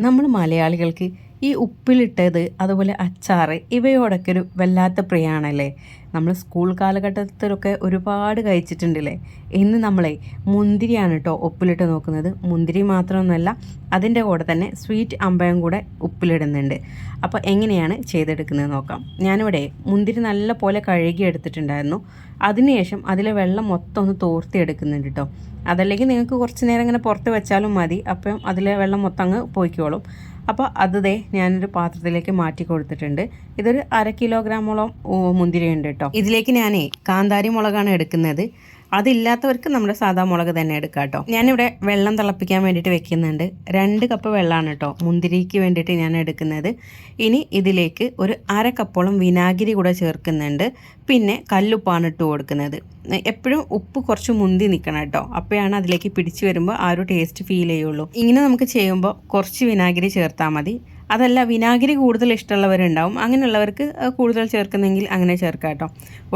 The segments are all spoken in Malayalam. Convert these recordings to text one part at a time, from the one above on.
നമ്മൾ മലയാളികൾക്ക് ഈ ഉപ്പിലിട്ടത് അതുപോലെ അച്ചാറ് ഇവയോടൊക്കെ ഒരു വല്ലാത്ത പ്രിയാണല്ലേ? നമ്മൾ സ്കൂൾ കാലഘട്ടത്തിലൊക്കെ ഒരുപാട് കഴിച്ചിട്ടുണ്ടല്ലേ? ഇന്ന് നമ്മളെ മുന്തിരിയാണ് കേട്ടോ ഉപ്പിലിട്ട് നോക്കുന്നത്. മുന്തിരി മാത്രമൊന്നുമല്ല അതിന്റെ കൂടെ തന്നെ സ്വീറ്റ് അമ്പയം കൂടെ ഉപ്പിലിടുന്നുണ്ട്. അപ്പോൾ എങ്ങനെയാണ് ചെയ്തെടുക്കുന്നത് നോക്കാം. ഞാനിവിടെ മുന്തിരി നല്ല പോലെ കഴുകി എടുത്തിട്ടുണ്ടായിരുന്നു അതിനുശേഷം അതിലെ വെള്ളം മൊത്തം ഒന്ന് തോർത്തി എടുക്കുന്നുണ്ട് കേട്ടോ അതല്ലെങ്കിൽ നിങ്ങൾക്ക് കുറച്ച് നേരം ഇങ്ങനെ പുറത്ത് വെച്ചാലും മതി. അപ്പം അതിലെ വെള്ളം മൊത്തം അങ്ങ് പോയിക്കോളും. അപ്പോൾ അത് ദേ ഞാനൊരു പാത്രത്തിലേക്ക് മാറ്റി കൊടുത്തിട്ടുണ്ട്. ഇതൊരു അര കിലോഗ്രാമോളം മുന്തിരി ഉണ്ട് ഇതിലേക്ക് ഞാൻ കാന്താരി മുളകാണ് എടുക്കുന്നത്. അതില്ലാത്തവർക്ക് നമ്മുടെ സാധാ മുളക് തന്നെ എടുക്കാം കേട്ടോ. ഞാനിവിടെ വെള്ളം തിളപ്പിക്കാൻ വേണ്ടിയിട്ട് വെക്കുന്നുണ്ട്. രണ്ട് കപ്പ് വെള്ളമാണ് കേട്ടോ മുന്തിരിക്ക് വേണ്ടിയിട്ട് ഞാൻ എടുക്കുന്നത്. ഇനി ഇതിലേക്ക് ഒരു അര കപ്പോളം വിനാഗിരി കൂടെ ചേർക്കുന്നുണ്ട്. പിന്നെ കല്ലുപ്പാണ് ഇട്ട് കൊടുക്കുന്നത്. എപ്പോഴും ഉപ്പ് കുറച്ച് മുന്തി നിൽക്കണം കേട്ടോ. അപ്പോഴാണ് അതിലേക്ക് പിടിച്ചു വരുമ്പോൾ ആ ഒരു ടേസ്റ്റ് ഫീൽ ചെയ്യുള്ളൂ. ഇങ്ങനെ നമുക്ക് ചെയ്യുമ്പോൾ കുറച്ച് വിനാഗിരി ചേർത്താൽ മതി. അതല്ല വിനാഗിരി കൂടുതൽ ഇഷ്ടമുള്ളവരുണ്ടാവും. അങ്ങനെയുള്ളവർക്ക് കൂടുതൽ ചേർക്കുന്നെങ്കിൽ അങ്ങനെ ചേർക്കാം കേട്ടോ.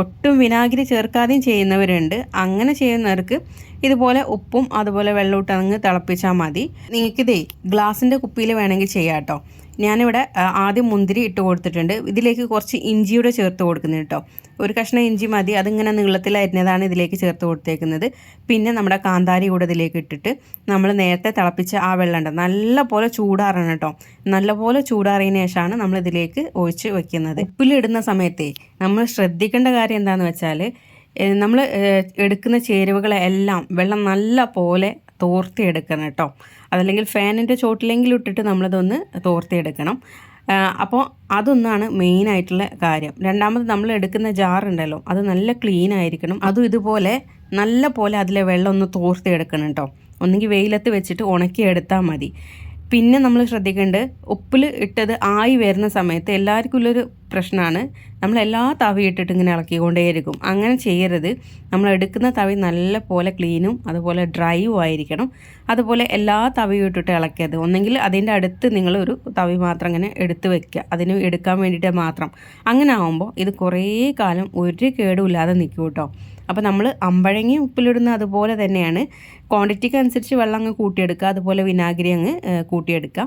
ഒട്ടും വിനാഗിരി ചേർക്കാതെയും ചെയ്യുന്നവരുണ്ട്. അങ്ങനെ ചെയ്യുന്നവർക്ക് ഇതുപോലെ ഉപ്പും അതുപോലെ വെള്ളം ഇട്ട് അങ്ങ് തിളപ്പിച്ചാൽ മതി. നിങ്ങൾക്കിതേ ഗ്ലാസിന്റെ കുപ്പിയിൽ വേണമെങ്കിൽ ചെയ്യാം കേട്ടോ. ഞാനിവിടെ ആദ്യം മുന്തിരി ഇട്ട് കൊടുത്തിട്ടുണ്ട്. ഇതിലേക്ക് കുറച്ച് ഇഞ്ചിയുടെ ചേർത്ത് കൊടുക്കുന്നത് കേട്ടോ. ഒരു കഷ്ണം ഇഞ്ചി മതി. അതിങ്ങനെ നീളത്തിൽ അരിഞ്ഞതാണ് ഇതിലേക്ക് ചേർത്ത് കൊടുത്തേക്കുന്നത്. പിന്നെ നമ്മുടെ കാന്താരി കൂടെ ഇതിലേക്ക് ഇട്ടിട്ട് നമ്മൾ നേരത്തെ തിളപ്പിച്ച ആ വെള്ളം ഉണ്ട്. നല്ല പോലെ ചൂടാറണം കേട്ടോ. നല്ല പോലെ ചൂടാറിയതിന് ശേഷമാണ് നമ്മൾ ഇതിലേക്ക് ഒഴിച്ച് വെക്കുന്നത്. ഉപ്പിലിടുന്ന സമയത്തെ നമ്മൾ ശ്രദ്ധിക്കേണ്ട കാര്യം എന്താണെന്ന് വെച്ചാൽ നമ്മൾ എടുക്കുന്ന ചേരുവകളെല്ലാം വെള്ളം നല്ല പോലെ തോർത്തിയെടുക്കണം കേട്ടോ. അതല്ലെങ്കിൽ ഫാനിന്റെ ചോട്ടിലെങ്കിലും ഇട്ടിട്ട് നമ്മളതൊന്ന് തോർത്തിയെടുക്കണം. അപ്പോൾ അതൊന്നാണ് മെയിനായിട്ടുള്ള കാര്യം. രണ്ടാമത് നമ്മൾ എടുക്കുന്ന ജാറുണ്ടല്ലോ അത് നല്ല ക്ലീൻ ആയിരിക്കണം. അതും ഇതുപോലെ നല്ല പോലെ അതിലെ വെള്ളം ഒന്ന് തോർത്തിയെടുക്കണം കേട്ടോ ഒന്നെങ്കിൽ വെയിലത്ത് വെച്ചിട്ട് ഉണക്കി എടുത്താൽ മതി. പിന്നെ നമ്മൾ ശ്രദ്ധിക്കേണ്ടത് ഉപ്പിൽ ഇട്ടത് ആയി വരുന്ന സമയത്ത് എല്ലാവർക്കും ഉള്ളൊരു പ്രശ്നമാണ്. നമ്മൾ എല്ലാ തവി ഇട്ടിട്ട് ഇങ്ങനെ ഇളക്കിക്കൊണ്ടേയിരിക്കും. അങ്ങനെ ചെയ്യരുത്. നമ്മൾ എടുക്കുന്ന തവി നല്ല പോലെ ക്ലീനും അതുപോലെ ഡ്രൈയും ആയിരിക്കണം. അതുപോലെ എല്ലാ തവിയും ഇട്ടിട്ട് ഇളക്കിയത് ഒന്നെങ്കിൽ അതിന്റെ അടുത്ത് നിങ്ങൾ ഒരു തവി മാത്രം ഇങ്ങനെ എടുത്ത് വെക്കുക. അതിന് എടുക്കാൻ വേണ്ടിയിട്ട് മാത്രം. അങ്ങനെ ആകുമ്പോൾ ഇത് കുറേ കാലം ഒരു കേടുമില്ലാതെ നിൽക്കും കേട്ടോ. അപ്പോൾ നമ്മൾ അമ്പഴങ്ങി ഉപ്പിലിടുന്ന അതുപോലെ തന്നെയാണ്. ക്വാണ്ടിറ്റിക്ക് അനുസരിച്ച് വെള്ളം അങ്ങ് കൂട്ടിയെടുക്കുക. അതുപോലെ വിനാഗിരി അങ്ങ് കൂട്ടിയെടുക്കുക.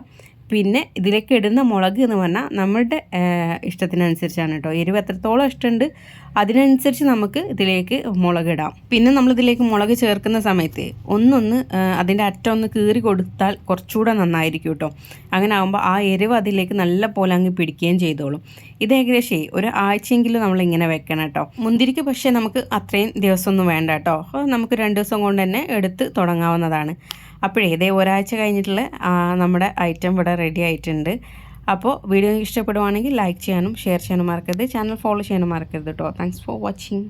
പിന്നെ ഇതിലേക്ക് ഇടുന്ന മുളക് എന്ന് പറഞ്ഞാൽ നമ്മളുടെ ഇഷ്ടത്തിനനുസരിച്ചാണ് കേട്ടോ. എരിവ് എത്രത്തോളം ഇഷ്ടമുണ്ട് അതിനനുസരിച്ച് നമുക്ക് ഇതിലേക്ക് മുളക് ഇടാം. പിന്നെ നമ്മൾ ഇതിലേക്ക് മുളക് ചേർക്കുന്ന സമയത്ത് ഒന്നൊന്ന് അതിന്റെ അറ്റം ഒന്ന് കീറി കൊടുത്താൽ കുറച്ചുകൂടെ നന്നായിരിക്കും കേട്ടോ. അങ്ങനെ ആകുമ്പോൾ ആ എരിവ് അതിലേക്ക് നല്ല പോലെ അങ്ങ് പിടിക്കുകയും ചെയ്തോളും. ഇത് ഏകദേശം ഒരു ആഴ്ചയെങ്കിലും നമ്മൾ ഇങ്ങനെ വെക്കണം കേട്ടോ. മുന്തിരിക്ക് പക്ഷേ നമുക്ക് അത്രയും ദിവസമൊന്നും വേണ്ട കേട്ടോ. നമുക്ക് രണ്ട് ദിവസം കൊണ്ട് തന്നെ എടുത്ത് തുടങ്ങാവുന്നതാണ്. അപ്പോഴേ ഇതേ ഒരാഴ്ച കഴിഞ്ഞിട്ടുള്ള നമ്മുടെ ഐറ്റം ഇവിടെ റെഡി ആയിട്ടുണ്ട്. അപ്പോൾ വീഡിയോ ഇഷ്ടപ്പെടുവാണെങ്കിൽ ലൈക്ക് ചെയ്യാനും ഷെയർ ചെയ്യാനും മറക്കരുത്. ചാനൽ ഫോളോ ചെയ്യാനും മറക്കരുത് കേട്ടോ താങ്ക്സ് ഫോർ വാച്ചിങ്